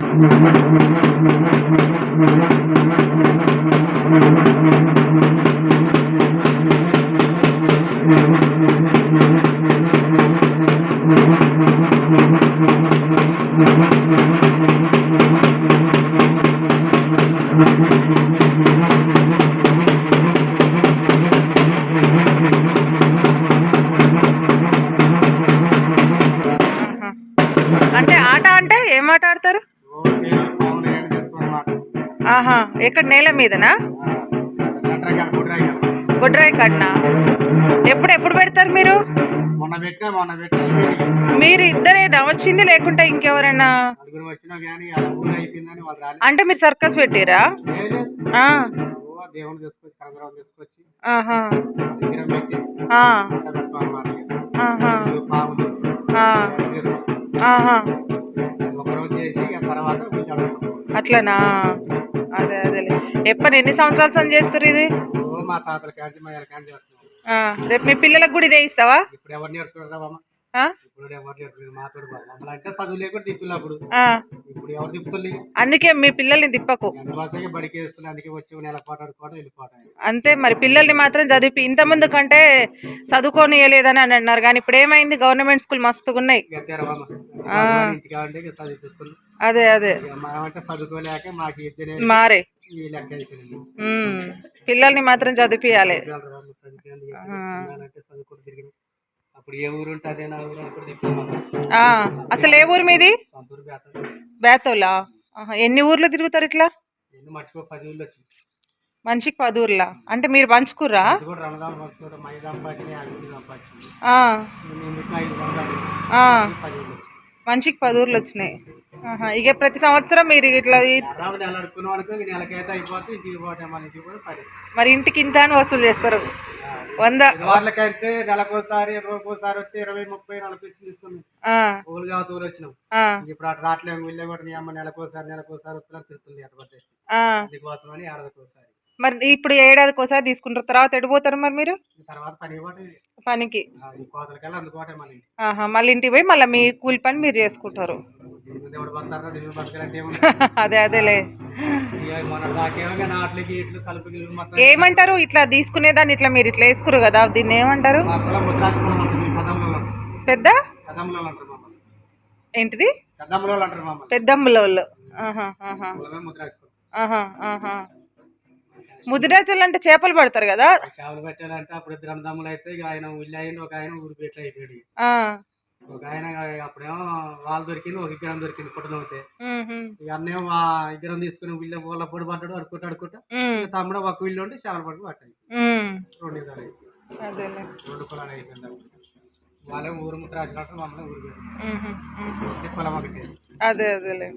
ఆహా. ఆహా ఎక్కడ నేల మీదనా? గుడ్రాయి కట్నా ఎప్పుడు ఎప్పుడు పెడతారు మీరు? మీరు ఇద్దరేనా వచ్చింది లేకుంటే ఇంకెవరైనా? అంటే మీరు సర్కస్ పెట్టిరా? దేవుని తీసుకొచ్చి దగ్గర పెట్టి పాములు ఒకరోజు చేసి తర్వాత అట్లనా? అదే అదేలే. ఎప్పుడు ఎన్ని సంవత్సరాల సంది చేస్తారు ఇది? ఓ మా తాతల కాంచి మా చేస్తున్నాం ఆ, రేపు మీ పిల్లలకు కూడా ఇదే ఇస్తావా? ఇప్పుడు ఎవరు నేర్చుకుంటామా ఆ? ఇప్పుడు ఎవరు మాతోడు మమ్మల్ని అంటే చదువు లేకుండా తిప్పులు అందుకే మీ పిల్లల్ని తిప్పకు. అంతే మరి పిల్లల్ని మాత్రం చదివి ఇంతమంది కంటే చదువుకోనియలేదని అని అన్నారు. కానీ ఇప్పుడు ఏమైంది? గవర్నమెంట్ స్కూల్ మస్తుగా ఉన్నాయి అదే అదే. మారే. పిల్లల్ని మాత్రం చదివియాలి అసలు ఏ ఊరు మీది? బేతోలా ఎన్ని ఊర్లు తిరుగుతారు ఇట్లా? మనిషికి పది ఊర్లా? అంటే మీరు పంచుకుర్రా? మనిషికి పది ఊర్లు వచ్చినాయి. ఇక ప్రతి సంవత్సరం మీరు ఇట్లా మరి ఇంటికి ఇంత అని వసూలు చేస్తారు. వంద వాళ్ళకైతే నెలకోసారి రోజుకోసారి వస్తే ఇరవై ముప్పై నలభై తీసుకున్నాం. వచ్చినాం. ఇప్పుడు అటు రావట్లేము వెళ్ళే కూడా అమ్మ నెలకోసారి నెలకోసారి వస్తున్నా తిరుగుతుంది అటు ఆ. అందుకోసం అని ఏడాదికోసారి మరి ఇప్పుడు ఏడాదికి ఒకసారి తీసుకుంటారు తర్వాత ఎడిపోతారు మరి మీరు? తర్వాత పని కూడా పనికి. మళ్ళీ ఇంటికి పోయి మళ్ళీ మీ కూలి పని మీరు చేసుకుంటారు. అదే అదేలే. ఏమంటారు? ఇట్లా తీసుకునేదాన్ని ఇట్లా మీరు ఇట్లా వేసుకురు కదా దీన్ని ఏమంటారు? పెద్ద? ఏంటిది? ఆహా ముదిరాజులు అంటే చేపలు పడతారు కదా? చేపలు పెట్టాలంటే అప్పుడు ఇద్దరు అన్నదమ్ములు అయితే ఆయన ఉల్లి అయింది ఒక ఆయన ఊరు పెట్లు అయిపోయాడు ఒక ఆయన అప్పుడేమో వాళ్ళు దొరికింది ఒక ఇద్దరం దొరికింది పుట్టనవుతే ఇక అన్నేమో ఆ ఇద్దరం తీసుకుని వీళ్ళ వాళ్ళ పొడి పడ్డాడు అడుకుంటా అడుకుంటా తమ్ముడు ఒక వీళ్ళు ఉండి చేపలు పడుకు పట్టాయి రెండు. అదేలే. రెండు పొలాలు అయిపోయింది. వాళ్ళే ఊరు ముద్ర రాసినట్టు మమ్మల్ని ఊరు. పొలం ఒకటి. అదే అదేలే.